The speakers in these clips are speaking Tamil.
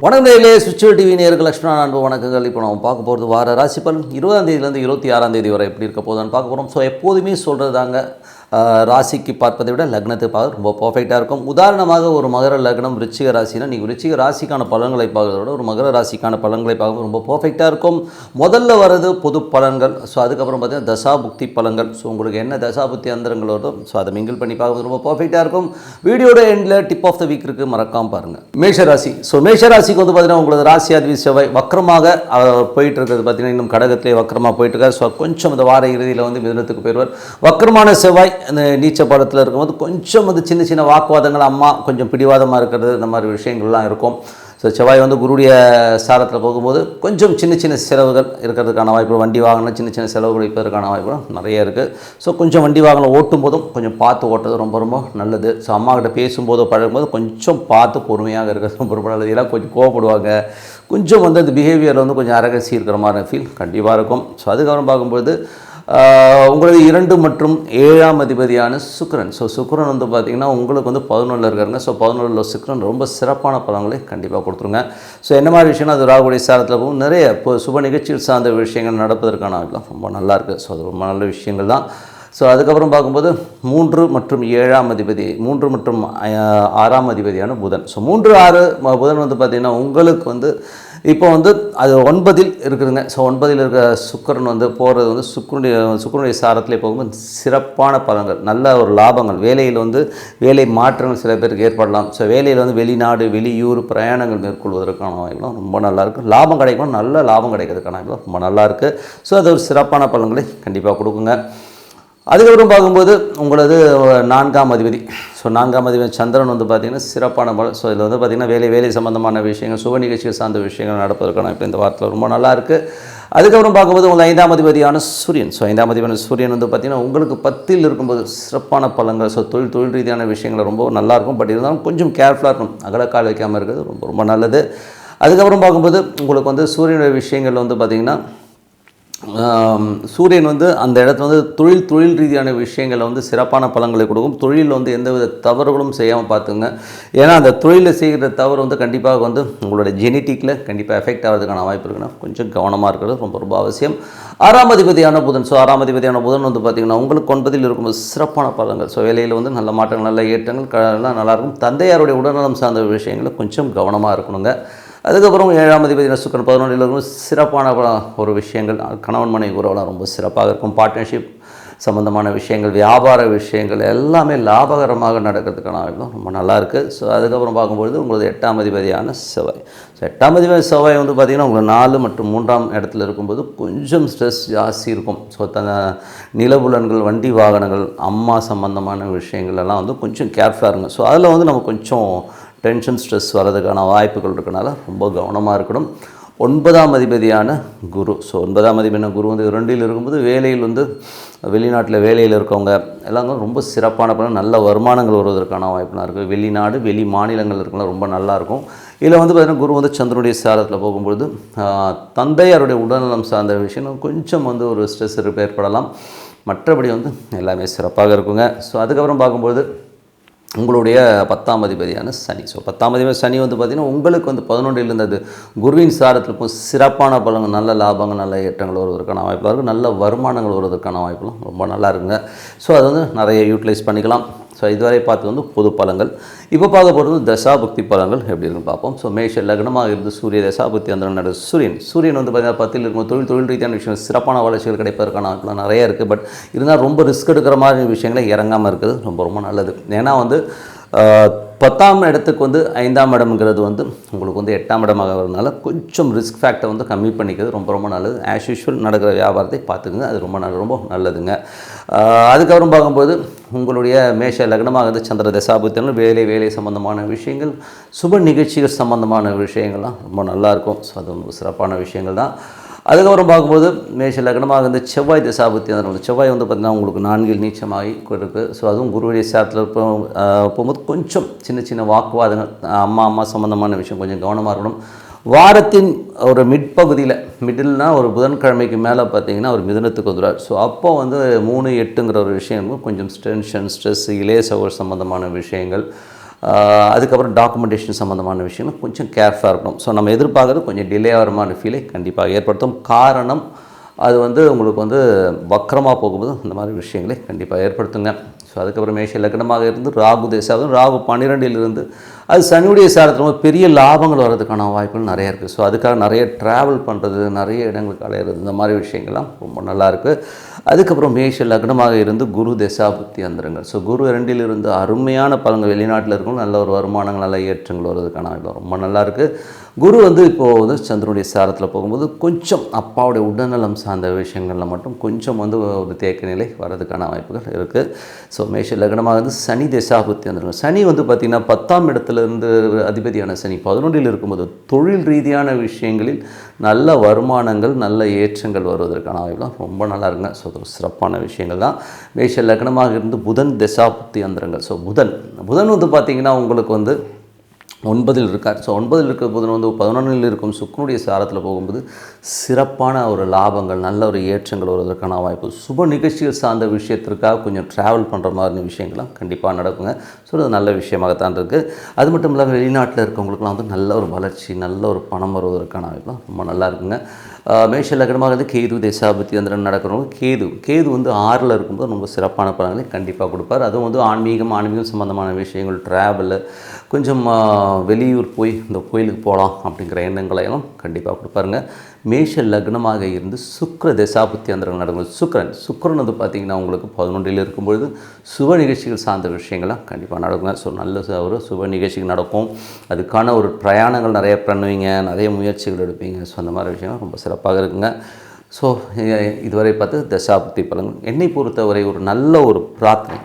வணக்கம் நேரிலே டிவி நேர்கள் லட்சுமணா அன்பு வணக்கங்கள். இப்போ நம்ம பார்க்க போகிறது வார ராசி இருபதாம் தேதியிலேருந்து இருபத்தி ஆறாம் தேதி வரை எப்படி இருக்க போதான்னு பார்க்க போகிறோம் ஸோ எப்போதுமே சொல்கிறது தாங்க ராசிக்கு பார்ப்பதை விட லக்னத்தை பார்க்க ரொம்ப பர்ஃபெக்டாக இருக்கும். உதாரணமாக ஒரு மகர லக்னம் ரிச்சிக ராசினா நீங்கள் ரிச்சிக ராசிக்கான பலன்களை பார்க்கறத விட ஒரு மகர ராசிக்கான பலன்களை பார்க்க ரொம்ப பர்ஃபெக்டாக இருக்கும். முதல்ல வர்றது பொது பலன்கள். ஸோ அதுக்கப்புறம் பார்த்தீங்கன்னா தசாபுக்தி பலன்கள். ஸோ உங்களுக்கு என்ன தசாபுக்தி அந்தரங்கள் வருதோ ஸோ அதை மிங்கிள் பண்ணி பார்க்கறது ரொம்ப பர்ஃபெக்டாக இருக்கும். வீடியோட எண்டில் டிப் ஆஃப் த வீக் இருக்குது மறக்காம பாருங்கள் மேஷராசி ஸோ மேஷராசிக்கு வந்து பார்த்தீங்கன்னா உங்களது ராசி அதிபதி செவ்வாய் வக்கரமாக போயிட்டு இருக்கிறது பார்த்தீங்கன்னா இன்னும் கடகத்திலே வக்கரமாக போயிட்டு இருக்கார் ஸோ கொஞ்சம் இந்த வார இறுதியில் வந்து மிதனத்துக்கு போயிடுவார். வக்கரமான செவ்வாய் அந்த நீச்ச படத்தில் இருக்கும்போது கொஞ்சம் வந்து சின்ன சின்ன வாக்குவாதங்கள் அம்மா கொஞ்சம் பிடிவாதமாக இருக்கிறது இந்த மாதிரி விஷயங்கள்லாம் இருக்கும். ஸோ செவ்வாய் வந்து குருடைய சாரத்தில் போகும்போது கொஞ்சம் சின்ன சின்ன செலவுகள் இருக்கிறதுக்கான வாய்ப்பு வண்டி வாகனம் சின்ன சின்ன செலவுகள் வைப்பதற்கான வாய்ப்புகளும் நிறைய இருக்குது ஸோ கொஞ்சம் வண்டி வாகனம் ஓட்டும் போதும் கொஞ்சம் பார்த்து ஓட்டுறது ரொம்ப ரொம்ப நல்லது. ஸோ அம்மாக்கிட்ட பேசும்போது பேசும்போதோ பழகும்போது கொஞ்சம் பார்த்து பொறுமையாக இருக்கிறது ரொம்ப ரொம்ப நல்லது. இதெல்லாம் கொஞ்சம் கோவப்படுவாங்க. கொஞ்சம் வந்து அந்த பிஹேவியரில் வந்து கொஞ்சம் அரகசி இருக்கிற மாதிரி ஃபீல் கண்டிப்பாக இருக்கும். ஸோ அதுக்கப்புறம் பார்க்கும்போது உங்களது இரண்டு மற்றும் ஏழாம் அதிபதியான சுக்கரன். ஸோ சுக்கிரன் வந்து பார்த்திங்கன்னா உங்களுக்கு வந்து பதினொன்றில் இருக்காருங்க. ஸோ பதினொன்றில் சுக்கரன் ரொம்ப சிறப்பான பலன்களை கண்டிப்பாக கொடுத்துருங்க. ஸோ என்ன மாதிரி விஷயம்னா அது ராகுடைய சாரத்தில் போகும். நிறைய இப்போ சுப நிகழ்ச்சிகள் சார்ந்த விஷயங்கள் நடப்பதற்கான ரொம்ப நல்லாயிருக்கு ஸோ அது ரொம்ப நல்ல விஷயங்கள் தான். ஸோ அதுக்கப்புறம் பார்க்கும்போது மூன்று மற்றும் ஏழாம் அதிபதி மூன்று மற்றும் ஆறாம் அதிபதியான புதன். ஸோ மூன்று ஆறு புதன் வந்து பார்த்திங்கன்னா உங்களுக்கு வந்து இப்போ வந்து அது ஒன்பதில் இருக்குதுங்க. ஸோ ஒன்பதில் இருக்கிற சுக்கரன் வந்து போகிறது வந்து சுக்கரனுடைய சுக்கரனுடைய சாரத்திலே போகும்போது சிறப்பான பலன்கள் நல்ல ஒரு லாபங்கள். வேலையில் வந்து வேலை மாற்றங்கள் சில பேருக்கு ஏற்படலாம். ஸோ வேலையில் வந்து வெளிநாடு வெளியூர் பிரயாணங்கள் மேற்கொள்வதற்கான வாய்ப்புலாம் ரொம்ப நல்லாயிருக்கும் லாபம் கிடைக்கும்? நல்ல லாபம் கிடைக்கிறதுக்கான வாய்ப்புலாம் ரொம்ப நல்லா இருக்குது ஸோ அது ஒரு சிறப்பான பலன்களை கண்டிப்பாக கொடுக்குங்க. அதுக்கப்புறம் பார்க்கும்போது உங்களது நான்காம் அதிபதி. ஸோ நான்காம் அதிபதி சந்திரன் வந்து பார்த்திங்கன்னா சிறப்பான பலம் ஸோ இதில் வந்து பார்த்திங்கன்னா வேலை வேலை சம்மந்தமான விஷயங்கள் சுப நிகழ்ச்சிகள் சார்ந்த விஷயங்கள் நடப்பதற்கான இப்போ இந்த வாரத்தில் ரொம்ப நல்லா இருக்குது அதுக்கப்புறம் பார்க்கும்போது உங்கள் ஐந்தாம் அதிபதியான சூரியன். ஸோ ஐந்தாம் அதிபதியான சூரியன் வந்து பார்த்திங்கன்னா உங்களுக்கு பத்தில் இருக்கும்போது சிறப்பான பலங்கள் ஸோ தொழில் தொழில் ரீதியான விஷயங்கள் ரொம்ப நல்லாயிருக்கும் பட் இருந்தாலும் கொஞ்சம் கேர்ஃபுல்லாக இருக்கும் அகலக்கால் வைக்காமல் இருக்கிறது ரொம்ப ரொம்ப நல்லது. அதுக்கப்புறம் பார்க்கும்போது உங்களுக்கு வந்து சூரியனுடைய விஷயங்கள் வந்து பார்த்திங்கன்னா சூரியன் வந்து அந்த இடத்துல வந்து தொழில் தொழில் ரீதியான விஷயங்களை வந்து சிறப்பான பலன்களை கொடுக்கும். தொழிலில் வந்து எந்தவித தவறுகளும் செய்யாமல் பார்த்துங்க ஏன்னா அந்த தொழிலில் செய்கிற தவறு வந்து கண்டிப்பாக வந்து உங்களோட ஜெனட்டிக்கில் கண்டிப்பாக எஃபெக்ட் ஆகிறதுக்கான வாய்ப்பு இருக்குன்னா கொஞ்சம் கவனமாக இருக்கிறது ரொம்ப ரொம்ப அவசியம். ஆறாம் அதிபதியான புதன். ஸோ ஆறாம் அதிபதியான புதன் வந்து பார்த்திங்கன்னா உங்களுக்கு ஒன்பதில் இருக்கும் சிறப்பான பலன்கள். ஸோ வேலையில் வந்து நல்ல மாற்றங்கள் நல்ல ஏற்றங்கள் எல்லாம் நல்லாயிருக்கும் தந்தையாருடைய உடல்நலம் சார்ந்த விஷயங்களை கொஞ்சம் கவனமாக இருக்கணுங்க. அதுக்கப்புறம் ஏழாம் அதிபதி சுக்கரன் பதினொன்றில் இருக்கும் சிறப்பான ஒரு விஷயங்கள். கணவன் மனைவி உறவுலாம் ரொம்ப சிறப்பாக இருக்கும். பார்ட்னர்ஷிப் சம்மந்தமான விஷயங்கள் வியாபார விஷயங்கள் எல்லாமே லாபகரமாக நடக்கிறதுக்கான ரொம்ப நல்லாயிருக்கு ஸோ அதுக்கப்புறம் பார்க்கும்பொழுது உங்களது எட்டாம் அதிபதியான செவ்வாய். ஸோ எட்டாம் அதிபதி செவ்வாய் வந்து பார்த்திங்கன்னா உங்களுக்கு நாலு மற்றும் மூன்றாம் இடத்துல இருக்கும்போது கொஞ்சம் ஸ்ட்ரெஸ் ஜாஸ்தி இருக்கும். ஸோ த நிலபுலன்கள் வண்டி வாகனங்கள் அம்மா சம்மந்தமான விஷயங்கள் எல்லாம் வந்து கொஞ்சம் கேர்ஃபுல்லாக இருங்க. ஸோ அதில் வந்து நம்ம கொஞ்சம் டென்ஷன் ஸ்ட்ரெஸ் வர்றதுக்கான வாய்ப்புகள் இருக்கனால ரொம்ப கவனமாக இருக்கணும். ஒன்பதாம் அதிபதியான குரு. ஸோ ஒன்பதாம் அதிபதியான குரு வந்து ரெண்டில் இருக்கும்போது வேலையில் வந்து வெளிநாட்டில் வேலையில் இருக்கவங்க எல்லாம் ரொம்ப சிறப்பான பணம் நல்ல வருமானங்கள் வருவதற்கான வாய்ப்புலாம் இருக்குது வெளிநாடு வெளி மாநிலங்கள் இருக்கலாம் ரொம்ப நல்லாயிருக்கும் இதில் வந்து பார்த்திங்கன்னா குரு வந்து சந்திரனுடைய சாரத்தில் போகும்பொழுது தந்தையாருடைய உடல்நலம் சார்ந்த விஷயம் கொஞ்சம் வந்து ஒரு ஸ்ட்ரெஸ் ஏற்படலாம் மற்றபடி வந்து எல்லாமே சிறப்பாக இருக்குங்க. ஸோ அதுக்கப்புறம் பார்க்கும்பொழுது உங்களுடைய பத்தாம் அதிபதியான சனி. ஸோ பத்தாம் அதிபதி சனி வந்து பார்த்திங்கன்னா உங்களுக்கு வந்து பதினொன்றில் இருந்தது குருவின் சாரத்தில் இருக்கும் சிறப்பான பலங்கள் நல்ல லாபங்கள் நல்ல ஏற்றங்கள் வருவதற்கான வாய்ப்பாக இருக்கும் நல்ல வருமானங்கள் வருவதற்கான வாய்ப்புகளும் ரொம்ப நல்லா இருக்குங்க. ஸோ அது வந்து நிறைய யூட்டிலைஸ் பண்ணிக்கலாம். ஸோ இதுவரை பார்த்து வந்து பொது பலங்கள். இப்போ பார்க்க போகிறது தசாபக்தி பலங்கள் எப்படி இருக்குன்னு பார்ப்போம். ஸோ மேஷ லக்னமாக இருந்து சூரிய தசாபக்தி அந்த நடு சூரியன். சூரியன் வந்து பார்த்தீங்கன்னா பத்தில் இருக்கும் தொழில் தொழில் ரீதியான விஷயம் சிறப்பான வளர்ச்சிகள் கிடைப்பதற்கான வாய்ப்புலாம் நிறைய இருக்குது பட் இருந்தால் ரொம்ப ரிஸ்க் எடுக்கிற மாதிரி விஷயங்களை இறங்காமல் இருக்குது ரொம்ப ரொம்ப நல்லது. ஏன்னா வந்து பத்தாம் இடத்துக்கு வந்து ஐந்தாம் இடம்ங்கிறது வந்து உங்களுக்கு வந்து எட்டாம் இடமாக வரதுனால கொஞ்சம் ரிஸ்க் ஃபேக்டர் வந்து கம்மி பண்ணிக்கிறது ரொம்ப ரொம்ப நல்லது. ஆஸ் யூஷுவல் நடக்கிற வியாபாரத்தை பார்த்துக்குங்க. அது ரொம்ப நல்ல ரொம்ப நல்லதுங்க. அதுக்கப்புறம் பார்க்கும்போது உங்களுடைய மேஷ லக்னமாக இருந்து சந்திர தசாபுத்திரம் வேலை வேலை சம்பந்தமான விஷயங்கள் சுப நிகழ்ச்சிகள் சம்பந்தமான விஷயங்கள்லாம் ரொம்ப நல்லாயிருக்கும் ஸோ அது ரொம்ப சிறப்பான விஷயங்கள் தான் அதுக்கப்புறம் பார்க்கும்போது மேஷ லக்னமாக இருந்து செவ்வாய் தசாபுத்தி அதனால் செவ்வாய் வந்து பார்த்திங்கன்னா உங்களுக்கு நான்கில் நீச்சமாகி இருக்குது ஸோ அதுவும் குருவுடைய சாரத்தில் இப்போ போகும்போது கொஞ்சம் சின்ன சின்ன வாக்குவாதங்கள் அம்மா அம்மா சம்மந்தமான விஷயம் கொஞ்சம் கவனமாக இருக்கணும். வாரத்தின் ஒரு மிட்பகுதியில் மிடில்னால் ஒரு புதன்கிழமைக்கு மேலே பார்த்தீங்கன்னா ஒரு மிதனத்துக்கு வந்துடுவார் ஸோ அப்போ வந்து மூணு எட்டுங்கிற ஒரு விஷயம் கொஞ்சம் டென்ஷன் ஸ்ட்ரெஸ் இளைய சகோர் சம்மந்தமான விஷயங்கள் அதுக்கப்புறம் டாக்குமெண்டேஷன் சம்மந்தமான விஷயங்கள் கொஞ்சம் கேர்ஃபுல்லாக இருக்கணும். ஸோ நம்ம எதிர்பார்க்குறது கொஞ்சம் டிலே ஆகிறமான ஃபீலை கண்டிப்பாக ஏற்படுத்தும். காரணம் அது வந்து உங்களுக்கு வந்து வக்கரமாக போகும்போது அந்த மாதிரி விஷயங்களை கண்டிப்பாக ஏற்படுத்துங்க. ஸோ அதுக்கப்புறம் மேஷ லக்னமாக இருந்து ராகு தேசாவது ராகு பன்னிரெண்டிலிருந்து அது சனியுடைய சாரத்தில் பெரிய லாபங்கள் வர்றதுக்கான வாய்ப்புகள் நிறைய இருக்குது ஸோ அதுக்காக நிறைய ட்ராவல் பண்ணுறது நிறைய இடங்களுக்கு அலையிறது இந்த மாதிரி விஷயங்கள்லாம் ரொம்ப நல்லாயிருக்கு அதுக்கப்புறம் மேஷ லக்னமாக இருந்து குரு தசாபுத்தி வந்துருங்க. ஸோ குரு ரெண்டில் இருந்து அருமையான பலன்கள் வெளிநாட்டில் இருக்கும் நல்ல ஒரு வருமானங்கள் நல்ல ஏற்றங்கள் வர்றதுக்கான ரொம்ப நல்லாயிருக்கு குரு வந்து இப்போது வந்து சந்திரனுடைய சாரத்தில் போகும்போது கொஞ்சம் அப்பாவுடைய உடல்நலம் சார்ந்த விஷயங்களில் மட்டும் கொஞ்சம் வந்து ஒரு தேக்க நிலை வர்றதுக்கான வாய்ப்புகள் இருக்குது ஸோ மேஷ லக்னமாக வந்து சனி தசாபுத்தி வந்துடும் சனி வந்து பார்த்திங்கன்னா பத்தாம் இடத்துல இருந்து அதிபதியான சனி பதினொன்றில் இருக்கும்போது தொழில் ரீதியான விஷயங்களில் நல்ல வருமானங்கள் நல்ல ஏற்றங்கள் வருவதற்கான வாய்ப்புலாம் ரொம்ப நல்லா இருக்குங்க. ஸோ ஒரு சிறப்பான விஷயங்கள் தான். மேஷ லக்னமாக இருந்து புதன் தசாபுத்தி அந்தரங்கள் ஸோ புதன். புதன் வந்து பார்த்திங்கன்னா உங்களுக்கு வந்து ஒன்பதில் இருக்கார். ஸோ ஒன்பதில் இருக்கிற புதன் வந்து பதினொன்றில் இருக்கும் சுக்கனுடைய சாரத்தில் போகும்போது சிறப்பான ஒரு லாபங்கள் நல்ல ஒரு ஏற்றங்கள் வருவதற்கான வாய்ப்பு. சுப நிகழ்ச்சிகள் சார்ந்த விஷயத்திற்காக கொஞ்சம் ட்ராவல் பண்ணுற மாதிரி விஷயங்கள்லாம் கண்டிப்பாக நடக்குங்க. ஸோ அது நல்ல விஷயமாகத்தான் இருக்குது அது மட்டும் இல்லாமல் வெளிநாட்டில் இருக்கவங்களுக்குலாம் வந்து நல்ல ஒரு வளர்ச்சி நல்ல ஒரு பணம் வருவதற்கான வாய்ப்புலாம் ரொம்ப நல்லா இருக்குங்க. மேஷ லக்னமாக வந்து கேது தேசாபத்தி அந்த நடக்கிறவங்க கேது கேது வந்து ஆறில் இருக்கும்போது ரொம்ப சிறப்பான பலன்களை கண்டிப்பாக கொடுப்பார். அதுவும் வந்து ஆன்மீகம் ஆன்மீகம் சம்மந்தமான விஷயங்கள் ட்ராவலு கொஞ்சம் வெளியூர் போய் இந்த கோயிலுக்கு போகலாம் அப்படிங்கிற எண்ணங்களை எல்லாம் கண்டிப்பாக கொடுப்பாருங்க. மேஷ லக்னமாக இருந்து சுக்கர தசாபுத்தி அந்தரங்கள் நடக்கும். சுக்கரன் சுக்கரன் வந்து பார்த்திங்கன்னா உங்களுக்கு பதினொன்றில் இருக்கும்பொழுது சுப நிகழ்ச்சிகள் சார்ந்த விஷயங்கள்லாம் கண்டிப்பாக நடக்குங்க. ஸோ நல்ல ஒரு சுப நிகழ்ச்சிகள் நடக்கும். அதுக்கான ஒரு பிரயாணங்கள் நிறைய பண்ணுவீங்க நிறைய முயற்சிகள் எடுப்பீங்க. ஸோ அந்த மாதிரி விஷயங்கள் ரொம்ப சிறப்பாக இருக்குங்க. ஸோ இதுவரை பார்த்து தசாபுத்தி பலன்கள். என்னை பொறுத்தவரை ஒரு நல்ல ஒரு பிரார்த்தனை.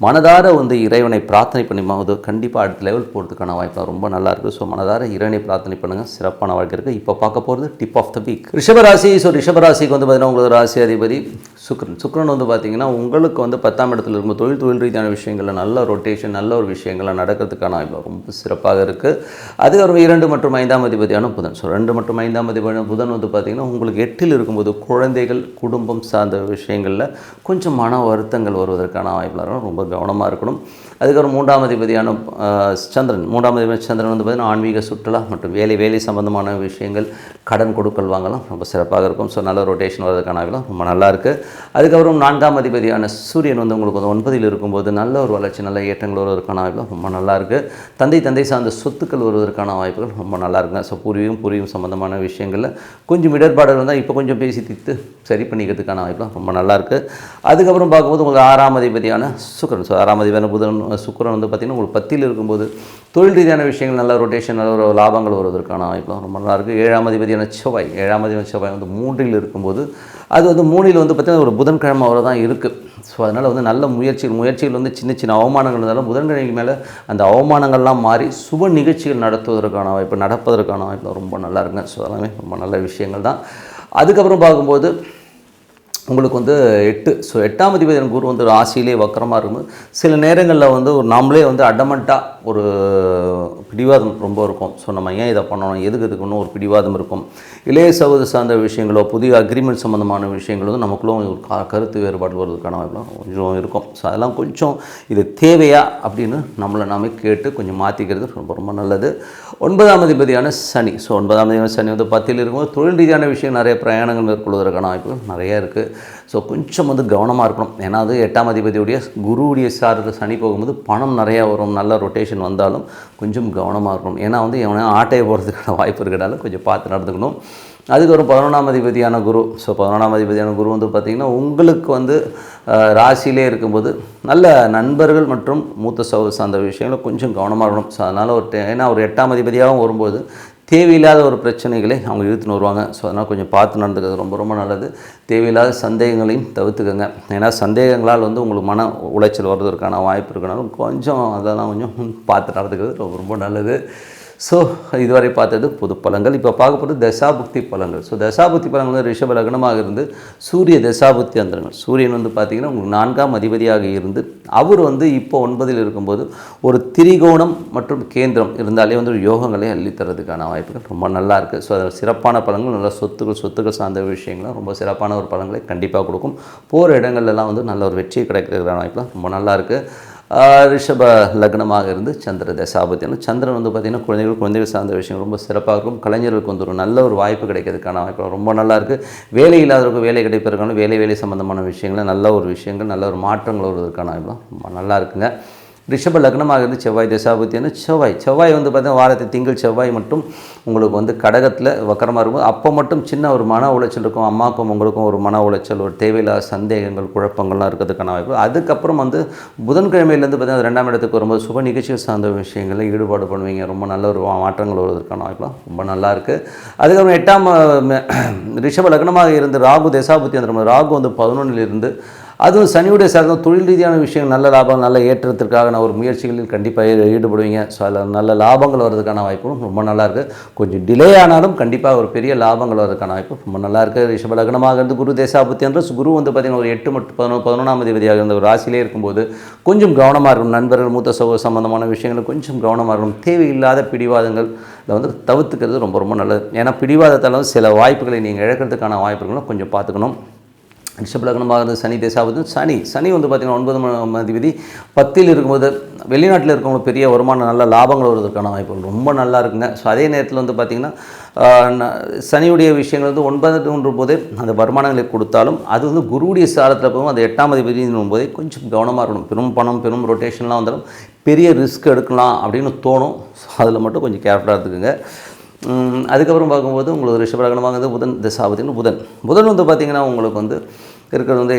மனதார வந்து இறைவனை பிரார்த்தனை பண்ணும்போது கண்டிப்பாக அடுத்த லெவல் போகிறதுக்கான வாய்ப்பு ரொம்ப நல்லா இருக்குது ஸோ மனதார இறைவனை பிரார்த்தனை பண்ணுங்கள் சிறப்பான வாழ்க்கை இருக்குது இப்போ பார்க்க போகிறது டிப் ஆஃப் த வீக் ரிஷபராசி ஸோ ரிஷபராசிக்கு வந்து பார்த்தீங்கன்னா உங்களுக்கு ராசி அதிபதி சுக்ரன். சுக்ரன் வந்து பார்த்தீங்கன்னா உங்களுக்கு வந்து பத்தாம் இடத்துல இருக்கும். தொழில் தொழில் ரீதியான விஷயங்களில் நல்ல ரொட்டேஷன் நல்ல ஒரு விஷயங்கள்லாம் நடக்கிறதுக்கான வாய்ப்பு ரொம்ப சிறப்பாக இருக்குது அதுக்கப்புறம் இரண்டு மற்றும் ஐந்தாம் அதிபதியான புதன். ஸோ ரெண்டு மற்றும் ஐந்தாம் அதிபதியான புதன் வந்து பார்த்திங்கன்னா உங்களுக்கு எட்டில் இருக்கும்போது குழந்தைகள் குடும்பம் சார்ந்த விஷயங்களில் கொஞ்சம் மன வருத்தங்கள் வருவதற்கான வாய்ப்புலாம் ரொம்ப கவனமாக இருக்கணும். அதுக்கப்புறம் மூன்றாம் அதிபதியான சந்திரன். மூன்றாம் அதிபதி சந்திரன் வந்து பார்த்திங்கன்னா ஆன்மீக சுற்றுலா மற்றும் வேலை வேலை சம்பந்தமான விஷயங்கள் கடன் கொடுக்கல் வாங்கலாம். ரொம்ப சிறப்பாக இருக்கும். ஸோ நல்ல ரொட்டேஷன் வரதுக்கான வாய்ப்புலாம் ரொம்ப நல்லா இருக்குது அதுக்கப்புறம் நான்காம் அதிபதியான சூரியன் வந்து உங்களுக்கு வந்து ஒன்பதில் இருக்கும்போது நல்ல ஒரு வளர்ச்சி நல்ல ஏற்றங்கள் வருவதற்கான வாய்ப்புலாம் ரொம்ப நல்லா இருக்குது தந்தை தந்தை சார்ந்த சொத்துக்கள் வருவதற்கான வாய்ப்புகள் ரொம்ப நல்லா இருக்குங்க. ஸோ பூர்வீகம் பூர்வீகம் சம்பந்தமான விஷயங்களில் கொஞ்சம் இடர்பாடுகள் இருந்தால் இப்போ கொஞ்சம் பேசி தீர்த்து சரி பண்ணிக்கிறதுக்கான வாய்ப்புலாம் ரொம்ப நல்லாயிருக்கு அதுக்கப்புறம் பார்க்கும்போது உங்களுக்கு ஆறாம் அதிபதியான சுக்கரன். ஸோ ஆறாம் அதிபதியான புதன் சுக்கரன் வந்து பார்த்திங்கன்னா உங்களுக்கு பத்தியில் இருக்கும்போது தொழில் ரீதியான விஷயங்கள் நல்ல ரொட்டேஷன் நல்ல ஒரு லாபங்கள் வருவதற்கான வாய்ப்புலாம் ரொம்ப நல்லா இருக்குது ஏழாம் அதிபதியான செவ்வாய். ஏழாம் அதிபதியான செவ்வாய் வந்து மூன்றில் இருக்கும்போது அது வந்து மூணில் வந்து பார்த்திங்கன்னா ஒரு புதன்கிழமை வரை தான் இருக்குது ஸோ அதனால் வந்து நல்ல முயற்சிகள் முயற்சிகள் வந்து சின்ன சின்ன அவமானங்கள் இருந்தாலும் புதன்கிழமை மேலே அந்த அவமானங்கள்லாம் மாறி சுப நிகழ்ச்சிகள் நடத்துவதற்கான வாய்ப்பு நடப்பதற்கான வாய்ப்பு ரொம்ப நல்லா இருக்குங்க. ஸோ அதெல்லாமே ரொம்ப நல்ல விஷயங்கள் தான். அதுக்கப்புறம் பார்க்கும்போது உங்களுக்கு வந்து எட்டு ஸோ எட்டாம் அதிபதியின் குரு வந்து ராசியிலே வக்கரமாக இருக்கும்போது சில நேரங்களில் வந்து ஒரு நாமளே வந்து அடமண்ட்டாக ஒரு பிடிவாதம் ரொம்ப இருக்கும். ஸோ நம்ம ஏன் இதை பண்ணணும்? எதுக்கு இதுக்குன்னு ஒரு பிடிவாதம் இருக்கும். இளைய சகோதர சார்ந்த விஷயங்களோ புதிய அக்ரிமெண்ட் சம்மந்தமான விஷயங்களோ வந்து நமக்குள்ள ஒரு க கருத்து வேறுபாடு வருவதற்கான கொஞ்சம் இருக்கும். ஸோ அதெல்லாம் கொஞ்சம் இது தேவையா அப்படின்னு நம்மளை நாமே கேட்டு கொஞ்சம் மாற்றிக்கிறது ரொம்ப ரொம்ப நல்லது. ஒன்பதாம் அதிபதியான சனி. ஸோ ஒன்பதாம் அதிபதியான சனி வந்து பத்தில் இருக்கும்போது தொழில் ரீதியான விஷயம் நிறைய பிரயாணங்கள் மேற்கொள்வதற்கான வாய்ப்புகள் நிறைய இருக்குது ஸோ கொஞ்சம் வந்து கவனமாக இருக்கணும். ஏன்னா அது எட்டாம் அதிபதியுடைய குருவுடைய சாரத்தில் சனி போகும்போது பணம் நிறையா வரும். நல்ல ரொட்டேஷன் வந்தாலும் கொஞ்சம் கவனமாக இருக்கணும். ஏன்னா வந்து எவனை ஆட்டையை போகிறதுக்கான வாய்ப்பு இருக்கிறதால கொஞ்சம் பார்த்து நடந்துக்கணும். அதுக்கு ஒரு பதினொன்றாம் அதிபதியான குரு. ஸோ பதினொன்றாம் அதிபதியான குரு வந்து பார்த்திங்கன்னா உங்களுக்கு வந்து ராசியிலே இருக்கும்போது நல்ல நண்பர்கள் மற்றும் மூத்த சகோதர சார்ந்த விஷயங்களும் கொஞ்சம் கவனமாக இருக்கணும். ஸோ அதனால் ஒரு ஏன்னா ஒரு எட்டாம் அதிபதியாகவும் வரும்போது தேவையில்லாத ஒரு பிரச்சனைகளை அவங்க இழுத்துன்னு வருவாங்க. ஸோ அதனால் கொஞ்சம் பார்த்து நடந்துக்கிறது ரொம்ப ரொம்ப நல்லது. தேவையில்லாத சந்தேகங்களையும் தவிர்த்துக்கோங்க. ஏன்னா சந்தேகங்களால் வந்து உங்களுக்கு மன உளைச்சல் வர்றதற்கான வாய்ப்பு இருக்கனாலும் கொஞ்சம் அதெல்லாம் கொஞ்சம் பார்த்து நடந்துக்கிறது ரொம்ப ரொம்ப நல்லது. ஸோ இதுவரை பார்த்தது பொது பலங்கள் இப்போ பார்க்க போகிறது தசாபுக்தி பலங்கள் ஸோ தசாபுக்தி பலங்கள் வந்து ரிஷப லக்னமாக இருந்து சூரிய தசாபுக்தி அந்தரங்கள் சூரியன் வந்து பார்த்திங்கன்னா உங்களுக்கு நான்காம் அதிபதியாக இருந்து அவர் வந்து இப்போ ஒன்பதில் இருக்கும்போது ஒரு திரிகோணம் மற்றும் கேந்திரம் இருந்தாலே வந்து ஒரு யோகங்களை அள்ளித்தரதுக்கான வாய்ப்புகள் ரொம்ப நல்லா இருக்குது ஸோ அதில் சிறப்பான பலங்கள் நல்ல சொத்துக்கள் சொத்துக்கள் சார்ந்த விஷயங்கள்லாம் ரொம்ப சிறப்பான ஒரு பலங்களை கண்டிப்பாக கொடுக்கும். போகிற இடங்கள்லாம் வந்து நல்ல ஒரு வெற்றி கிடைக்கிறதுக்கான வாய்ப்புலாம் ரொம்ப நல்லா இருக்குது ரிஷப லக்னமாக இருந்து சந்திர தசாபத்தியம் சந்திரன் வந்து பார்த்திங்கன்னா குழந்தைகள் குழந்தைகள் சார்ந்த விஷயம் ரொம்ப சிறப்பாக இருக்கும். கலைஞர்களுக்கு வந்து ஒரு நல்ல ஒரு வாய்ப்பு கிடைக்கிறதுக்கான வாய்ப்பு ரொம்ப நல்லா இருக்குது வேலை இல்லாதவருக்கு வேலை கிடைப்பதற்கான வேலை வேலை சம்பந்தமான விஷயங்கள் நல்ல ஒரு விஷயங்கள் நல்ல ஒரு மாற்றங்கள் வருவதற்கான வாய்ப்பு ரொம்ப நல்லா இருக்குங்க. ரிஷப லக்னமாக இருந்து செவ்வாய் தசாபுத்தின்னு செவ்வாய். செவ்வாய் வந்து பார்த்தீங்கன்னா வாரத்தை திங்கள் செவ்வாய் மட்டும் உங்களுக்கு வந்து கடகத்தில் வக்கரமாக இருக்கும். அப்போ மட்டும் சின்ன ஒரு மன உளைச்சல் இருக்கும். அம்மாக்கும் உங்களுக்கும் ஒரு மன உளைச்சல் ஒரு தேவையில்லாத சந்தேகங்கள் குழப்பங்கள்லாம் இருக்கிறதுக்கான வாய்ப்பு அதுக்கப்புறம் வந்து புதன்கிழமையிலேருந்து பார்த்தீங்கன்னா ரெண்டாம் இடத்துக்கு வரும்போது சுப நிகழ்ச்சிகள் சார்ந்த விஷயங்களில் ஈடுபாடு பண்ணுவீங்க. ரொம்ப நல்ல ஒரு மாற்றங்கள் வருவதற்கான வாய்ப்புலாம் ரொம்ப நல்லாயிருக்கு அதுக்கப்புறம் எட்டாம் ரிஷப லக்னமாக இருந்து ராகு தசாபுத்தி அந்த ராகு வந்து பதினொன்றிலிருந்து அதுவும் சனியுடைய சார்ந்த தொழில் ரீதியான விஷயங்கள் நல்ல லாபம் நல்ல ஏற்றத்திற்கான ஒரு முயற்சிகளில் கண்டிப்பாக ஈடுபடுவீங்க. ஸோ அதில் நல்ல லாபங்கள் வர்றதுக்கான வாய்ப்பும் ரொம்ப நல்லாயிருக்கு கொஞ்சம் டிலே ஆனாலும் கண்டிப்பாக ஒரு பெரிய லாபங்கள் வர்றதுக்கான வாய்ப்பு ரொம்ப நல்லா இருக்குது ரிஷப லக்னமாக இருந்து குரு தேசாபத்தி என்ற குரு வந்து பார்த்திங்கன்னா ஒரு எட்டு மட்டு பதினோ பதினொன்றாம் அதிபதியாக இருந்த ஒரு ராசியிலே இருக்கும்போது கொஞ்சம் கவனமாக இருக்கும் நண்பர்கள் மூத்த சகோதர சம்பந்தமான விஷயங்கள் கொஞ்சம் கவனமாக இருக்கும் தேவையில்லாத பிடிவாதங்கள் வந்து தவிர்த்துக்கிறது ரொம்ப ரொம்ப நல்லது. ஏன்னா பிடிவாதத்தால் வந்து சில வாய்ப்புகளை நீங்கள் இழக்கிறதுக்கான வாய்ப்புகளும் கொஞ்சம் பார்த்துக்கணும். ரிஷபலக்னமாக இருந்த சனி தேசாவது சனி சனி வந்து பார்த்திங்கன்னா ஒன்பது ம- அதிபதி. பத்தில் இருக்கும்போது வெளிநாட்டில் இருக்கவங்க பெரிய வருமானம் நல்ல லாபங்கள் வருவதற்கான வாய்ப்புகள் ரொம்ப நல்லா இருக்குங்க. ஸோ அதே நேரத்தில் வந்து பார்த்திங்கன்னா சனியுடைய விஷயங்கள் வந்து ஒன்பது போதே அந்த வருமானங்களை கொடுத்தாலும் அது வந்து குருவுடைய சாரத்தில் போகும். அந்த எட்டாம் அதிபதி போதே கொஞ்சம் கவனமாக இருக்கணும். பெரும் பணம் பெரும் ரொட்டேஷன்லாம் வந்தாலும் பெரிய ரிஸ்க் எடுக்கலாம் அப்படின்னு தோணும். ஸோ அதில் மட்டும் கொஞ்சம் கேர்ஃபுல்லாக இருந்துக்குங்க. அதுக்கப்புறம் பார்க்கும்போது உங்களுக்கு ரிஷபலகனமாக வந்து புதன் தசாபதினு புதன். புதன் வந்து பார்த்திங்கன்னா உங்களுக்கு வந்து இருக்கிறது வந்து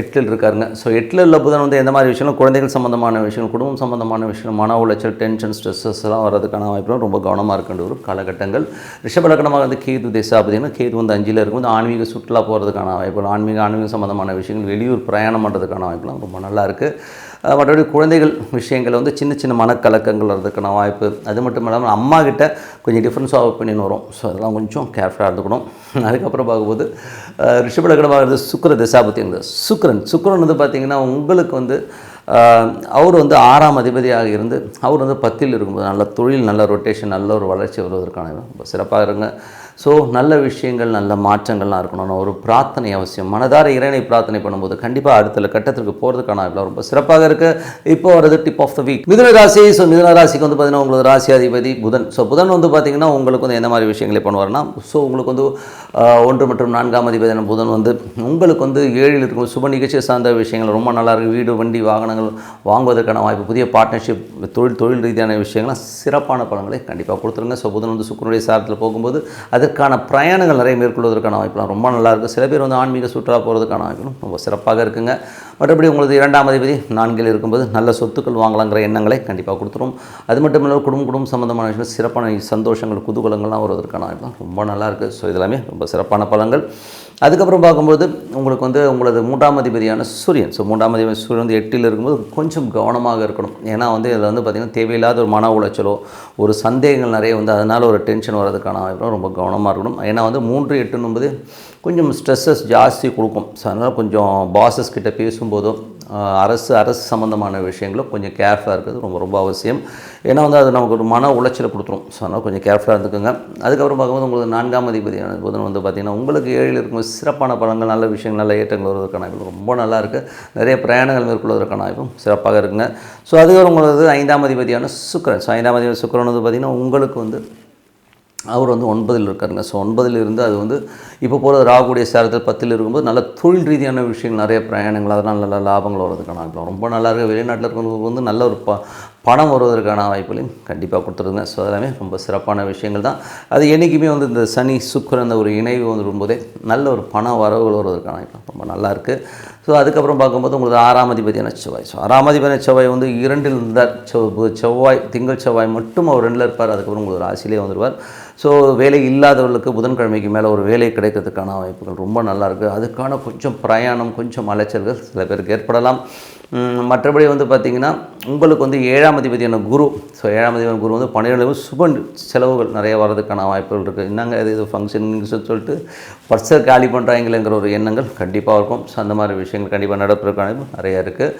எட்டில் இருக்காருங்க. ஸோ எட்டில் உள்ள புதன் வந்து எந்த மாதிரி விஷயம் குழந்தைகள் சம்மந்தமான விஷயங்கள் குடும்பம் சம்மந்தமான விஷயம் மன உளைச்சல் டென்ஷன் ஸ்ட்ரெஸ்ஸஸ் எல்லாம் வர்றதுக்கான வாய்ப்புலாம் ரொம்ப கவனமாக இருக்கின்ற ஒரு காலகட்டங்கள். ரிஷபலக்கணமாக வந்து கேது தசாபதினா கேது வந்து அஞ்சில் இருக்கும். வந்து ஆன்மீக சுற்றுலா போகிறதுக்கான வாய்ப்புகள் ஆன்மீக ஆன்மீக சம்மந்தமான விஷயங்கள் வெளியூர் பிரயாணம் பண்ணுறதுக்கான வாய்ப்புலாம் ரொம்ப நல்லா இருக்குது மற்றபடி குழந்தைகள் விஷயங்கள் வந்து சின்ன சின்ன மனக்கலக்கங்கள் வர்றதுக்கான வாய்ப்பு. அது மட்டும் இல்லாமல் அம்மா கிட்ட கொஞ்சம் டிஃப்ரென்ஸ் ஆஃப் ஒப்பீனியன் வரும். ஸோ அதெல்லாம் கொஞ்சம் கேர்ஃபுல்லாக இருந்துக்கணும். அதுக்கப்புறம் பார்க்கும்போது அஹ் சுக்கர தசாபத்திங்க சுக்கரன். சுக்கரன் வந்து பார்த்திங்கன்னா உங்களுக்கு வந்து அவர் வந்து ஆறாம் அதிபதியாக இருந்து அவர் வந்து பத்தில் இருக்கும்போது நல்ல தொழில் நல்ல ரொட்டேஷன் நல்ல ஒரு வளர்ச்சி வருவதற்கான ரொம்ப சிறப்பாக இருங்க. ஸோ நல்ல விஷயங்கள் நல்ல மாற்றங்கள்லாம் இருக்கணும். ஒரு பிரார்த்தனை அவசியம். மனதார இறைவனை பிரார்த்தனை பண்ணும்போது கண்டிப்பாக அடுத்த கட்டத்திற்கு போகிறதுக்கான இவ்வளோ ரொம்ப சிறப்பாக இருக்குது இப்போ வருது டிப் ஆஃப் த வீக் மிதுன ராசி. ஸோ மிதுன ராசிக்கு வந்து பார்த்தீங்கன்னா உங்களுக்கு ராசி அதிபதி புதன். ஸோ புதன் வந்து பார்த்தீங்கன்னா உங்களுக்கு வந்து எந்த மாதிரி விஷயங்களை பண்ணுவார்னா ஸோ உங்களுக்கு வந்து ஒன்று மற்றும் நான்காம் அதிபதியான புதன் வந்து உங்களுக்கு வந்து ஏழில் இருக்கும் சுப நிகழ்ச்சி சார்ந்த விஷயங்கள் ரொம்ப நல்லா இருக்குது வீடு வண்டி வாகனங்கள் வாங்குவதற்கான வாய்ப்பு புதிய பார்ட்னர்ஷிப் தொழில் தொழில் ரீதியான விஷயங்கள்லாம் சிறப்பான பலன்களை கண்டிப்பாக கொடுத்துருங்க. ஸோ புதன் வந்து சுக்கரனுடைய சாரத்தில் போகும்போது அதற்கான பிரயாணங்கள் நிறைய மேற்கொள்வதற்கான வாய்ப்புலாம் ரொம்ப நல்லாயிருக்கும் சில பேர் வந்து ஆன்மீக சுற்றுலா போகிறதுக்கான வாய்ப்பும் ரொம்ப சிறப்பாக இருக்குங்க. மற்றபடி உங்களது இரண்டாம் அதிபதி நான்கில் இருக்கும்போது நல்ல சொத்துக்கள் வாங்கலாங்கிற எண்ணங்களை கண்டிப்பாக கொடுத்துரும். அது மட்டும் இல்லாமல் குடும்பம் குடும்பம் சம்மந்தமான விஷயங்கள் சிறப்பான சந்தோஷங்கள் குதூகலங்கள்லாம் வருவதற்கான வாய்ப்புலாம் ரொம்ப நல்லாயிருக்கு ஸோ இதெல்லாமே ரொம்ப ரொம்ப சிறப்பான பலன்கள் அதுக்கப்புறம் பார்க்கும்போது உங்களுக்கு வந்து உங்களது மூன்றாம் அதிபதியான சூரியன். ஸோ மூன்றாம் அதிபதி சூரியன் வந்து எட்டில் இருக்கும்போது கொஞ்சம் கவனமாக இருக்கணும். ஏன்னா வந்து இதில் வந்து பார்த்திங்கன்னா தேவையில்லாத ஒரு மன உளைச்சலோ ஒரு சந்தேகங்கள் நிறைய வந்து அதனால் ஒரு டென்ஷன் வர்றதுக்கான வாய்ப்பு ரொம்ப கவனமாக இருக்கணும். ஏன்னா வந்து மூன்று எட்டுன்னும்போது கொஞ்சம் ஸ்ட்ரெஸ்ஸஸ் ஜாஸ்தி கொடுக்கும். ஸோ அதனால் கொஞ்சம் பாசஸ் கிட்ட பேசும்போதோ அரசு அரசு சம்மந்தமான விஷயங்களும் கொஞ்சம் கேர்ஃபுல்லாக இருக்கிறது ரொம்ப ரொம்ப அவசியம். ஏன்னா வந்து அது நமக்கு ஒரு மன உளைச்சலை கொடுத்துரும். ஸோ அதனால் கொஞ்சம் கேர்ஃபுல்லாக இருந்துக்குங்க. அதுக்கப்புறம் பார்க்கும்போது உங்களுக்கு நான்காம் அதிபதியான புதன் வந்து பார்த்திங்கன்னா உங்களுக்கு ஏழில் இருக்கும் சிறப்பான பலங்கள் நல்ல விஷயங்கள் நல்ல ஏற்றங்கள் வருவதற்கான வாய்ப்பு ரொம்ப நல்லா இருக்குது நிறைய பிரயாணங்கள் மேற்கொள்வதற்கான வாய்ப்பும் சிறப்பாக இருக்குங்க. ஸோ அதுக்கப்புறம் உங்களுக்கு ஐந்தாம் அதிபதியான சுக்கரன். ஸோ ஐந்தாம் அதிபதி சுக்கிரன் வந்து பார்த்திங்கன்னா உங்களுக்கு வந்து அவர் வந்து ஒன்பதில் இருக்காருங்க. ஸோ ஒன்பதில் இருந்து அது வந்து இப்போ போகிறது ராகுடைய சேரத்தில் பத்தில் இருக்கும்போது நல்ல தொழில் ரீதியான விஷயங்கள் நிறைய பிரயாணங்கள் அதனால் நல்ல லாபங்கள் வர்றதுக்கான வாய்ப்பு ரொம்ப நல்லா இருக்குது வெளிநாட்டில் இருக்கிறவங்களுக்கு வந்து நல்ல ஒரு ப பணம் வருவதற்கான வாய்ப்புகளையும் கண்டிப்பாக கொடுத்துருங்க. ஸோ அதெல்லாமே ரொம்ப சிறப்பான விஷயங்கள் தான். அது என்றைக்குமே வந்து இந்த சனி சுக்கரன் அந்த ஒரு இணைவு வந்துரும்போதே நல்ல ஒரு பண வரவுகள் வருவதற்கான வாய்ப்பு ரொம்ப நல்லா இருக்குது ஸோ அதுக்கப்புறம் பார்க்கும்போது உங்களுக்கு ஆறாம் அதிபதியான செவ்வாய். ஸோ ஆறாம் அதிபதியான செவ்வாய் வந்து இரண்டில் இருந்தார். செவ் செவ்வாய் திங்கள் செவ்வாய் மட்டும் அவர் ரெண்டில் இருப்பார். அதுக்கப்புறம் உங்களுக்கு ராசியிலே வந்துடுவார் ஸோ வேலை இல்லாதவர்களுக்கு புதன்கிழமைக்கு மேலே ஒரு வேலை கிடைக்கிறதுக்கான வாய்ப்புகள் ரொம்ப நல்லாயிருக்கு அதுக்கான கொஞ்சம் பிரயாணம் கொஞ்சம் அலைச்சல்கள் சில பேருக்கு ஏற்படலாம். மற்றபடி வந்து பார்த்திங்கன்னா உங்களுக்கு வந்து ஏழாம் அதிபதியான குரு ஸோ ஏழாம் அதிபதியான குரு வந்து பன்னிரெண்டு சுப செலவுகள் நிறைய வர்றதுக்கான வாய்ப்புகள் இருக்குது என்னங்க இது இது ஃபங்க்ஷன் சொல்லிட்டு பர்ஸை காலி பண்ணுறாங்களேங்கிற ஒரு எண்ணங்கள் கண்டிப்பாக இருக்கும். ஸோ அந்த மாதிரி விஷயங்கள் கண்டிப்பாக நடப்பதற்கான வாய்ப்பு நிறைய இருக்குது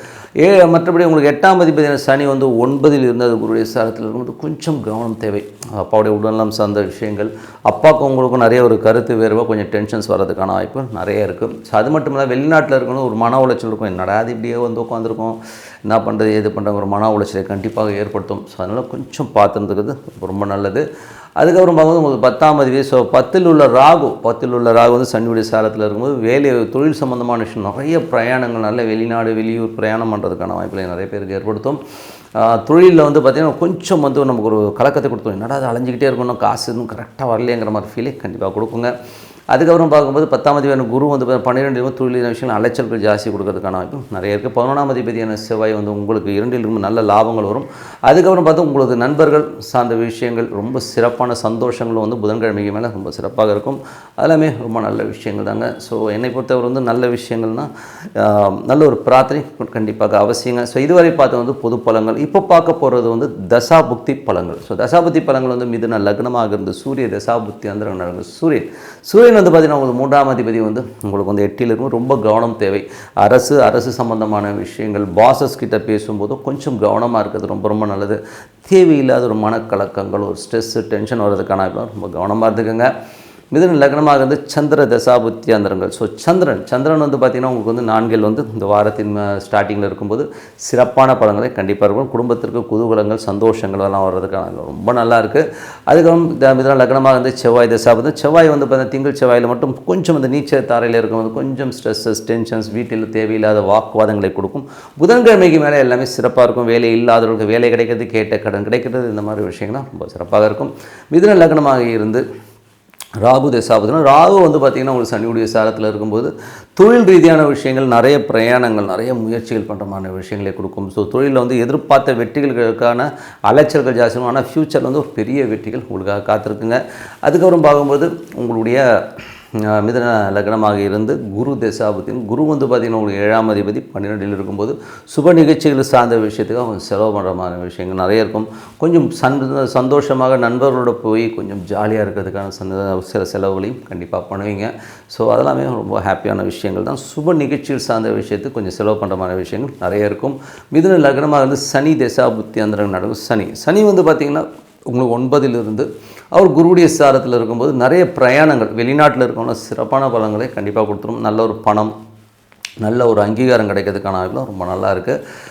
ஏ மற்றபடி உங்களுக்கு எட்டாம் அதிபதியான சனி வந்து ஒன்பதில் இருந்தது குருடைய சாரத்தில் இருக்கும்போது கொஞ்சம் கவனம் தேவை. அப்பாவுடைய உடல்நலம் சார்ந்த விஷயங்கள் அப்பாவுக்கும் உங்களுக்கும் நிறைய ஒரு கருத்து வேறுவா கொஞ்சம் டென்ஷன்ஸ் வர்றதுக்கான வாய்ப்பு நிறைய இருக்குது ஸோ அது மட்டும் இல்லை வெளிநாட்டில் இருக்கணும் ஒரு மன உளைச்சல் இருக்கும். என்னடா அது இப்படியே வந்து உட்காந்துருக்கோம் என்ன பண்ணுறது ஏது பண்ணுறாங்க ஒரு மன உளைச்சலை கண்டிப்பாக ஏற்படுத்தும். ஸோ அதனால் கொஞ்சம் பார்த்துருந்துக்கிறது ரொம்ப நல்லது. அதுக்கப்புறம் பார்க்கும்போது உங்களுக்கு பத்தாம் பதிவு ஸோ பத்தில் உள்ள ராகு பத்தில் உள்ள ராகு வந்து சனியுடைய சாரத்தில் இருக்கும்போது வேலை தொழில் சம்மந்தமான விஷயம் நிறைய பிரயாணங்கள் நல்ல வெளிநாடு வெளியூர் பிரயாணம் பண்ணுறதுக்கான வாய்ப்புகளை நிறைய பேருக்கு ஏற்படுத்தும். தொழிலில் வந்து பார்த்திங்கன்னா கொஞ்சம் வந்து நமக்கு ஒரு கலக்கத்தை கொடுத்தோம் என்னடா அது அலைஞ்சிக்கிட்டே இருக்கணும் காசு இன்னும் கரெக்டாக வரலையேங்கிற மாதிரி ஃபீலே கண்டிப்பாக கொடுக்குங்க. அதுக்கப்புறம் பார்க்கும்போது பத்தாம் அதிபதியான குரு வந்து பன்னிரெண்டு தொழிலான விஷயங்கள் அலைச்சல்கள் ஜாஸ்தி கொடுக்கறதுக்கான வாய்ப்பு நிறைய இருக்குது. பதினொன்றாம் அதிபதியான செவ்வாய் வந்து உங்களுக்கு இரண்டிலும் நல்ல லாபங்கள் வரும். அதுக்கப்புறம் பார்த்தா உங்களுக்கு நண்பர்கள் சார்ந்த விஷயங்கள் ரொம்ப சிறப்பான சந்தோஷங்களும் வந்து புதன்கிழமைக்கு மேலே ரொம்ப சிறப்பாக இருக்கும். அதெல்லாமே ரொம்ப நல்ல விஷயங்கள் தாங்க. ஸோ என்னை பொறுத்தவரை வந்து நல்ல விஷயங்கள்னால் நல்ல ஒரு பிரார்த்தனை கண்டிப்பாக அவசியங்க. ஸோ இதுவரை பார்த்து வந்து பொது பலங்கள். இப்போ பார்க்க போகிறது வந்து தசாபுக்தி பழங்கள் ஸோ தசாபுக்தி பழங்கள் வந்து மிதுன லக்னமாக இருந்து சூரிய தசாபுக்தி அந்த சூரியன். சூரியன் வந்து பார்த்தீங்கன்னா உங்களுக்கு மூன்றாம் அதிபதி வந்து உங்களுக்கு வந்து எட்டியில் இருக்கும். ரொம்ப கவனம் தேவை. அரசு அரசு சம்பந்தமான விஷயங்கள் பாசஸ் கிட்ட பேசும்போது கொஞ்சம் கவனமாக இருக்கிறது ரொம்ப ரொம்ப நல்லது. தேவையில்லாத ஒரு மனக்கலக்கங்கள் ஒரு ஸ்ட்ரெஸ்ஸு டென்ஷன் வர்றதுக்கான ரொம்ப கவனமாக இருந்துக்கோங்க. மிதுன லக்னமாக இருந்து சந்திர தசாபுத்தி அந்தரங்கள். ஸோ சந்திரன் சந்திரன் வந்து பார்த்திங்கன்னா உங்களுக்கு வந்து நான்கில் வந்து இந்த வாரத்தின் ஸ்டார்டிங்கில் இருக்கும்போது சிறப்பான பலன்களை கண்டிப்பாக இருக்கும். குடும்பத்திற்கு குதூகலங்கள் சந்தோஷங்கள் எல்லாம் வர்றதுக்கான ரொம்ப நல்லா இருக்குது அதுக்கப்புறம் இந்த மிதுன லக்னமாக இருந்து செவ்வாய் தசாபுத்தி. செவ்வாய் வந்து பார்த்தீங்கன்னா திங்கள் செவ்வாயில் மட்டும் கொஞ்சம் இந்த நீச்சல் தாரையில் இருக்கும்போது கொஞ்சம் ஸ்ட்ரெஸ்ஸஸ் டென்ஷன்ஸ் வீட்டில் தேவையில்லாத வாக்குவாதங்களை கொடுக்கும். புதன்கிழமைக்கு மேலே எல்லாமே சிறப்பாக இருக்கும். வேலை இல்லாதவர்களுக்கு வேலை கிடைக்கிறது கேட்ட கடன் கிடைக்கிறது இந்த மாதிரி விஷயங்கள்லாம் ரொம்ப சிறப்பாக இருக்கும். மிதுன லக்னமாக இருந்து ராகு தசாபதினா ராகு வந்து பார்த்திங்கன்னா உங்களுக்கு சனியுடைய சாரத்தில் இருக்கும்போது தொழில் ரீதியான விஷயங்கள் நிறைய பிரயாணங்கள் நிறைய முயற்சிகள் பண்ணுற மாதிரி விஷயங்களை கொடுக்கும். ஸோ தொழிலில் வந்து எதிர்பார்த்த வெற்றிகளுக்கான அலைச்சல்கள் ஜாஸ்தி ஆனால் ஃப்யூச்சரில் வந்து ஒரு பெரிய வெற்றிகள் உங்களுக்காக காத்திருக்குங்க. அதுக்கப்புறம் பார்க்கும்போது உங்களுடைய மிதுன லக்னமாக இருந்து குரு தசாபத்தின் குரு வந்து பார்த்திங்கன்னா உங்களுக்கு ஏழாம் அதிபதி பன்னிரெண்டில் இருக்கும்போது சுப நிகழ்ச்சிகள் சார்ந்த விஷயத்துக்கு அவங்க செலவு பண்ணுற மாதிரி விஷயங்கள் நிறைய இருக்கும். கொஞ்சம் சந்த சந்தோஷமாக நண்பர்களோட போய் கொஞ்சம் ஜாலியாக இருக்கிறதுக்கான சந்த சில செலவுகளையும் கண்டிப்பாக பண்ணுவீங்க. ஸோ அதெல்லாமே ரொம்ப ஹாப்பியான விஷயங்கள் தான். சுப நிகழ்ச்சிகள் சார்ந்த விஷயத்துக்கு கொஞ்சம் செலவு பண்ணுற மாதிரி விஷயங்கள் நிறைய இருக்கும். மிதுன லக்னமாக இருந்து சனி தசாபுத்தி அந்த நடக்கும். சனி சனி வந்து பார்த்திங்கன்னா உங்களுக்கு ஒன்பதிலிருந்து அவர் குருவுடைய சாரத்தில் இருக்கும்போது நிறைய பிரயாணங்கள் வெளிநாட்டில் இருக்கவங்க சிறப்பான பலன்களை கண்டிப்பாக கொடுத்துரும். நல்ல ஒரு பணம் நல்ல ஒரு அங்கீகாரம் கிடைக்கிறதுக்கான வாய்ப்புலாம் ரொம்ப நல்லா இருக்குது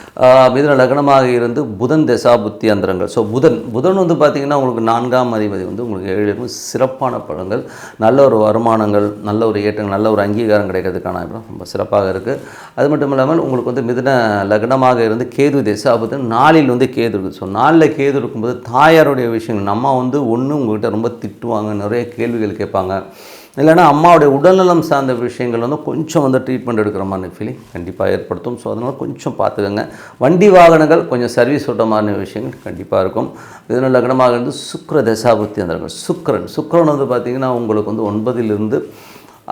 மிதுன லக்னமாக இருந்து புதன் தசா புத்தி அந்தரங்கள். ஸோ புதன் புதன் வந்து பார்த்திங்கன்னா உங்களுக்கு நான்காம் அதிபதி வந்து உங்களுக்கு ஏழு சிறப்பான பழங்கள் நல்ல ஒரு வருமானங்கள் நல்ல ஒரு ஏற்றங்கள் நல்ல ஒரு அங்கீகாரம் கிடைக்கிறதுக்கான வாய்ப்புலாம் ரொம்ப சிறப்பாக இருக்குது அது மட்டும் இல்லாமல் உங்களுக்கு வந்து மிதுன லக்னமாக இருந்து கேது தசா புத்தி நாளில் வந்து கேது இருக்குது ஸோ நாளில் கேது இருக்கும்போது தாயாருடைய விஷயங்கள் நம்ம வந்து ஒன்று உங்கள்கிட்ட ரொம்ப திட்டுவாங்க நிறைய கேள்விகள் கேட்பாங்க. இல்லைன்னா அம்மாவுடைய உடல்நலம் சார்ந்த விஷயங்கள் வந்து கொஞ்சம் வந்து ட்ரீட்மெண்ட் எடுக்கிற மாதிரி ஃபீலிங் கண்டிப்பாக ஏற்படுத்தும். ஸோ அதனால் கொஞ்சம் பார்த்துக்கோங்க. வண்டி வாகனங்கள் கொஞ்சம் சர்வீஸ் விட்ட மாதிரி விஷயங்கள் கண்டிப்பாக இருக்கும். இதனால் லக்னமாக இருந்து சுக்கர தசாபுத்தி அந்த சுக்கரன். சுக்கரன் வந்து பார்த்திங்கன்னா உங்களுக்கு வந்து ஒன்பதிலிருந்து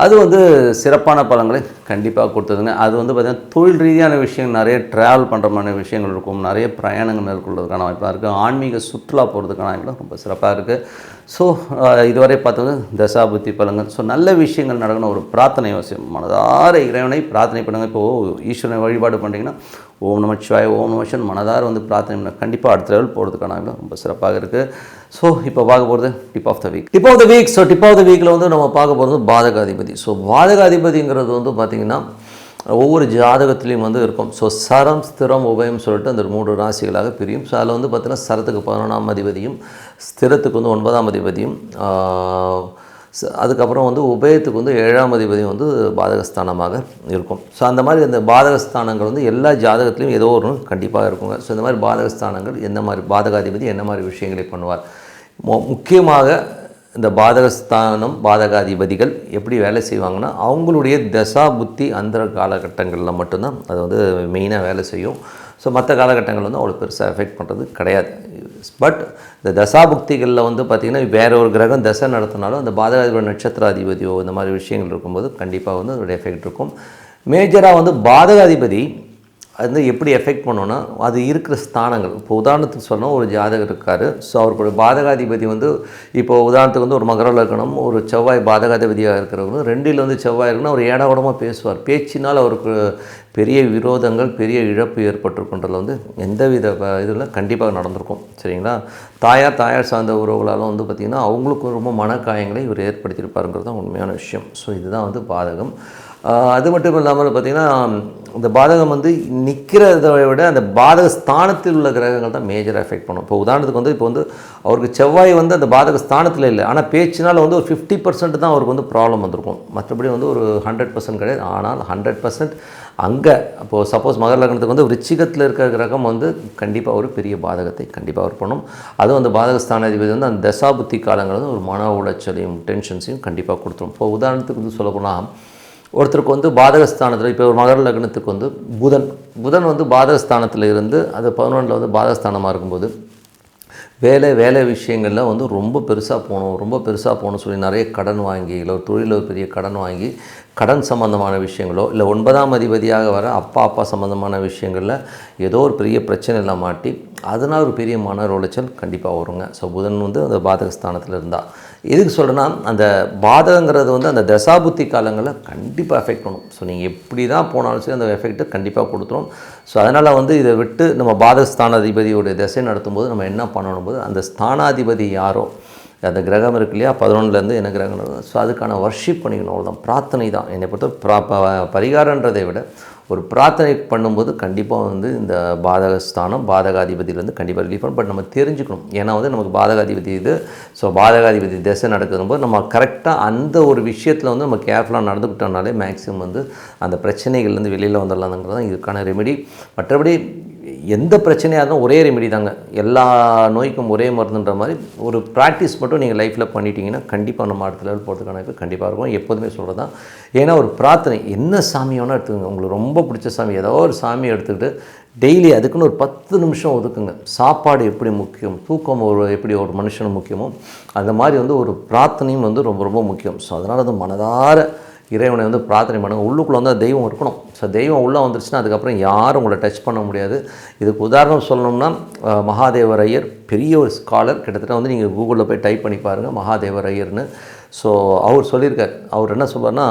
அது வந்து சிறப்பான பலங்களை கண்டிப்பாக கொடுத்ததுங்க. அது வந்து பார்த்திங்கன்னா தொழில் ரீதியான விஷயங்கள் நிறைய ட்ராவல் பண்ணுற மாதிரி விஷயங்கள் இருக்கும். நிறைய பிரயாணங்கள் மேற்கொள்வதற்கான வாய்ப்பாக இருக்குது ஆன்மீக சுற்றுலா போகிறதுக்கான வாய்ப்புலாம் ரொம்ப சிறப்பாக இருக்குது ஸோ இதுவரை பார்த்தது தசாபுத்தி பலங்கள் ஸோ நல்ல விஷயங்கள் நடக்கணும். ஒரு பிரார்த்தனை அவசியம். மனதார இறைவனை பிரார்த்தனை பண்ணுங்கள் இப்போ ஈஸ்வரனை வழிபாடு பண்ணுறீங்கன்னா ஓம் நமச்சிவாய ஓம் நமஷன் மனதார வந்து பிரார்த்தனை பண்ண கண்டிப்பாக அடுத்த லெவல் போகிறதுக்கான ரொம்ப சிறப்பாக இருக்குது ஸோ இப்போ பார்க்க போகிறது tip of the week tip of the week so tip of the வீக்கில் வந்து நம்ம பார்க்க போகிறது பாதகாதிபதி. ஸோ பாதகாதிபதிங்கிறது வந்து பார்த்திங்கன்னா ஒவ்வொரு ஜாதகத்துலேயும் வந்து இருக்கும். ஸோ சரம் ஸ்திரம் உபயம் சொல்லிட்டு அந்த மூன்று ராசிகளாக பிரியும். ஸோ அதில் வந்து பார்த்திங்கன்னா சரத்துக்கு பதினொன்றாம் அதிபதியும் ஸ்திரத்துக்கு வந்து ஒன்பதாம் அதிபதியும் அதுக்கப்புறம் வந்து உபயத்துக்கு வந்து ஏழாம் அதிபதியும் வந்து பாதகஸ்தானமாக இருக்கும். ஸோ அந்த மாதிரி அந்த பாதகஸ்தானங்கள் வந்து எல்லா ஜாதகத்துலேயும் ஏதோ ஒரு கண்டிப்பாக இருக்குங்க. ஸோ இந்த மாதிரி பாதகஸ்தானங்கள் எந்த மாதிரி பாதகாதிபதி என்ன மாதிரி விஷயங்களை பண்ணுவார்? மு- முக்கியமாக இந்த பாதகஸ்தானம் பாதகாதிபதிகள் எப்படி வேலை செய்வாங்கன்னா அவங்களுடைய தசா புத்தி அந்த காலகட்டங்களில் மட்டும்தான் அது வந்து மெயினாக வேலை செய்யும். ஸோ மற்ற காலகட்டங்கள் வந்து அவ்வளோ பெருசாக எஃபெக்ட் பண்ணுறது கிடையாது. பட் இந்த தசாபுக்திகளில் வந்து பார்த்திங்கன்னா வேற ஒரு கிரகம் தசை நடத்தினாலும் அந்த பாதகாதிபதி நட்சத்திராதிபதியோ இந்த மாதிரி விஷயங்கள் இருக்கும்போது கண்டிப்பாக வந்து அதோடைய எஃபெக்ட் இருக்கும். மேஜராக வந்து பாதகாதிபதி அது வந்து எப்படி எஃபெக்ட் பண்ணோன்னா அது இருக்கிற ஸ்தானங்கள். இப்போ உதாரணத்துக்கு சொன்னால் ஒரு ஜாதகர் இருக்கார். ஸோ அவருக்கு பாதகாதிபதி வந்து இப்போ உதாரணத்துக்கு வந்து ஒரு மகர இருக்கணும் ஒரு செவ்வாய் பாதகாதிபதியாக இருக்கிறவங்க ரெண்டில் வந்து செவ்வாய் இருக்குன்னா அவர் ஏடாவடமாக பேசுவார். பேச்சினால் அவருக்கு பெரிய விரோதங்கள் பெரிய இழப்பு ஏற்பட்டிருக்குன்றதில் வந்து எந்தவித இதில் கண்டிப்பாக நடந்திருக்கும். சரிங்களா? தாயார் தாயார் சார்ந்த உறவுகளாலும் வந்து பார்த்திங்கன்னா அவங்களுக்கும் ரொம்ப மனக்காயங்களை இவர் ஏற்படுத்தியிருப்பாருங்கிறது தான் உண்மையான விஷயம். ஸோ இதுதான் வந்து பாதகம். அது மட்டும் இல்லாமல் பார்த்திங்கன்னா இந்த பாதகம் வந்து நிற்கிறத விட அந்த பாதக ஸ்தானத்தில் உள்ள கிரகங்கள் தான் மேஜர் எஃபெக்ட் பண்ணும். இப்போ உதாரணத்துக்கு வந்து இப்போ வந்து அவருக்கு செவ்வாய் வந்து அந்த பாதக ஸ்தானத்தில் இல்லை. ஆனால் பேச்சினால் வந்து ஒரு ஃபிஃப்டி பர்சன்ட் தான் அவருக்கு வந்து ப்ராப்ளம் வந்திருக்கும். மற்றபடி வந்து ஒரு ஹண்ட்ரட் பர்சன்ட் கிடையாது. ஆனால் ஹண்ட்ரட் பர்சன்ட் அங்கே இப்போது சப்போஸ் மகர லக்னத்துக்கு வந்து ரிச்சிகத்தில் இருக்கிற கிரகம் வந்து கண்டிப்பாக ஒரு பெரிய பாதகத்தை கண்டிப்பாக அவர் பண்ணும். அதுவும் அந்த பாதக ஸ்தானாதிபதி வந்து அந்த தசாபுத்தி காலங்கள் வந்து ஒரு மன உளைச்சலையும் டென்ஷன்ஸையும் கண்டிப்பாக கொடுத்துரும். இப்போ உதாரணத்துக்கு வந்து சொல்லப்போனால் ஒருத்தருக்கு வந்து பாதகஸ்தானத்தில் இப்போ ஒரு மகர லக்னத்துக்கு வந்து புதன். புதன் வந்து பாதகஸ்தானத்தில் இருந்து அது பதினொன்றில் வந்து பாதகஸ்தானமாக இருக்கும்போது வேலை வேலை விஷயங்களில் வந்து ரொம்ப பெருசாக போகணும் ரொம்ப பெருசாக போகணும்னு சொல்லி நிறைய கடன் வாங்கி இல்லை ஒரு தொழிலில் ஒரு பெரிய கடன் வாங்கி கடன் சம்மந்தமான விஷயங்களோ இல்லை ஒன்பதாம் அதிபதியாக வர அப்பா அப்பா சம்மந்தமான விஷயங்களில் ஏதோ ஒரு பெரிய பிரச்சனையில் மாட்டி அதனால் ஒரு பெரிய மன உளைச்சல் கண்டிப்பாக வருங்க. ஸோ புதன் வந்து அந்த பாதகஸ்தானத்தில் இருந்தால் எதுக்கு சொல்கிறேன்னா அந்த பாதகங்கிறது வந்து அந்த தசாபுத்தி காலங்களில் கண்டிப்பாக எஃபெக்ட் பண்ணும். ஸோ நீங்கள் எப்படி தான் போனாலும் சரி அந்த எஃபெக்ட்டு கண்டிப்பாக கொடுத்துரும். ஸோ அதனால் வந்து இதை விட்டு நம்ம பாதகஸ்தானாதிபதியோடைய திசை நடத்தும்போது நம்ம என்ன பண்ணணும் போது அந்த ஸ்தானாதிபதி யாரோ அந்த கிரகம் இருக்கு இல்லையா பதினொன்றுலேருந்து என்ன கிரகம் ஸோ அதுக்கான வர்ஷிப் பண்ணிக்கணும். அவ்வளோதான் பிரார்த்தனை தான் என்னை பொறுத்த ப்ரா ப- பரிகாரன்றதை விட ஒரு பிரார்த்தனை பண்ணும்போது கண்டிப்பாக வந்து இந்த பாதகஸ்தானம் பாதகாதிபதியிலேருந்து கண்டிப்பாக ரிலீஃப் பண்ணும் பட் நம்ம தெரிஞ்சுக்கணும். ஏன்னா வந்து நமக்கு பாதகாதிபதி இது. ஸோ பாதகாதிபதி திசை நடக்கும்போது நம்ம கரெக்டாக அந்த ஒரு விஷயத்தில் வந்து நம்ம கேர்ஃபுல்லாக நடந்துக்கிட்டோம்னாலே மேக்ஸிமம் வந்து அந்த பிரச்சனைகள்லேருந்து வெளியில் வந்துடலாம்ங்கிறது தான் இதுக்கான ரெமெடி மற்றபடி எந்த பிரச்சனையாக இருந்தாலும் ஒரே ரெமெடி தாங்க. எல்லா நோய்க்கும் ஒரே மருந்துன்ற மாதிரி ஒரு ப்ராக்டிஸ் மட்டும் நீங்கள் லைஃப்பில் பண்ணிட்டீங்கன்னா கண்டிப்பாக நம்ம அடுத்த லெவல் போகிறதுக்கான வாய்ப்பு கண்டிப்பாக இருக்கும். எப்போதுமே சொல்கிறது தான் ஏன்னா ஒரு பிரார்த்தனை. என்ன சாமி வேணால் எடுத்துக்கோங்க. உங்களுக்கு ரொம்ப பிடிச்ச சாமி. ஏதோ ஒரு சாமி எடுத்துக்கிட்டு டெய்லி அதுக்குன்னு ஒரு பத்து நிமிஷம் ஒதுக்குங்க. சாப்பாடு எப்படி முக்கியம்? தூக்கம் ஒரு எப்படி ஒரு மனுஷனும் முக்கியமோ அந்த மாதிரி வந்து ஒரு பிரார்த்தனையும் வந்து ரொம்ப ரொம்ப முக்கியம். ஸோ அதனால் அது மனதார இறைவனை வந்து பிரார்த்தனை பண்ணுங்கள் உள்ளுக்குள்ளே வந்து தெய்வம் இருக்கணும். ஸோ தெய்வம் உள்ளே வந்துருச்சுன்னா அதுக்கப்புறம் யாரும் உங்களை டச் பண்ண முடியாது. இதுக்கு உதாரணம் சொல்லணும்னா மகாதேவர் ஐயர் பெரிய ஒரு ஸ்காலர் கிட்டத்தட்ட வந்து நீங்கள் கூகுளில் போய் டைப் பண்ணி பாருங்கள் மகாதேவர் ஐயர்னு ஸோ அவர் சொல்லியிருக்கார். அவர் என்ன சொல்வார்னா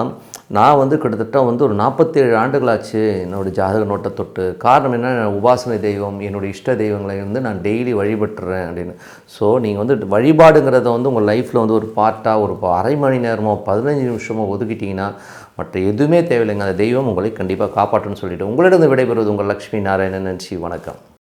நான் வந்து கிட்டத்தட்ட வந்து ஒரு நாற்பத்தேழு ஆண்டுகளாச்சு என்னோடய ஜாதக நோட்டை தொட்டு. காரணம் என்ன? உபாசனை தெய்வம் என்னுடைய இஷ்ட தெய்வங்களை வந்து நான் டெய்லி வழிபட்டுறேன் அப்படின்னு. ஸோ நீங்கள் வந்து வழிபாடுங்கிறத வந்து உங்கள் லைஃப்பில் வந்து ஒரு பார்ட்டாக ஒரு அரை மணி நேரமோ பதினஞ்சு நிமிஷமோ ஒதுக்கிட்டிங்கன்னா மற்ற எதுவுமே தேவையில்லைங்க. அந்த தெய்வம் உங்களை கண்டிப்பாக காப்பாற்றுன்னு சொல்லிட்டு உங்களிடம் விடைபெறுவது உங்கள் லக்ஷ்மி நாராயணன் நன்றி வணக்கம்.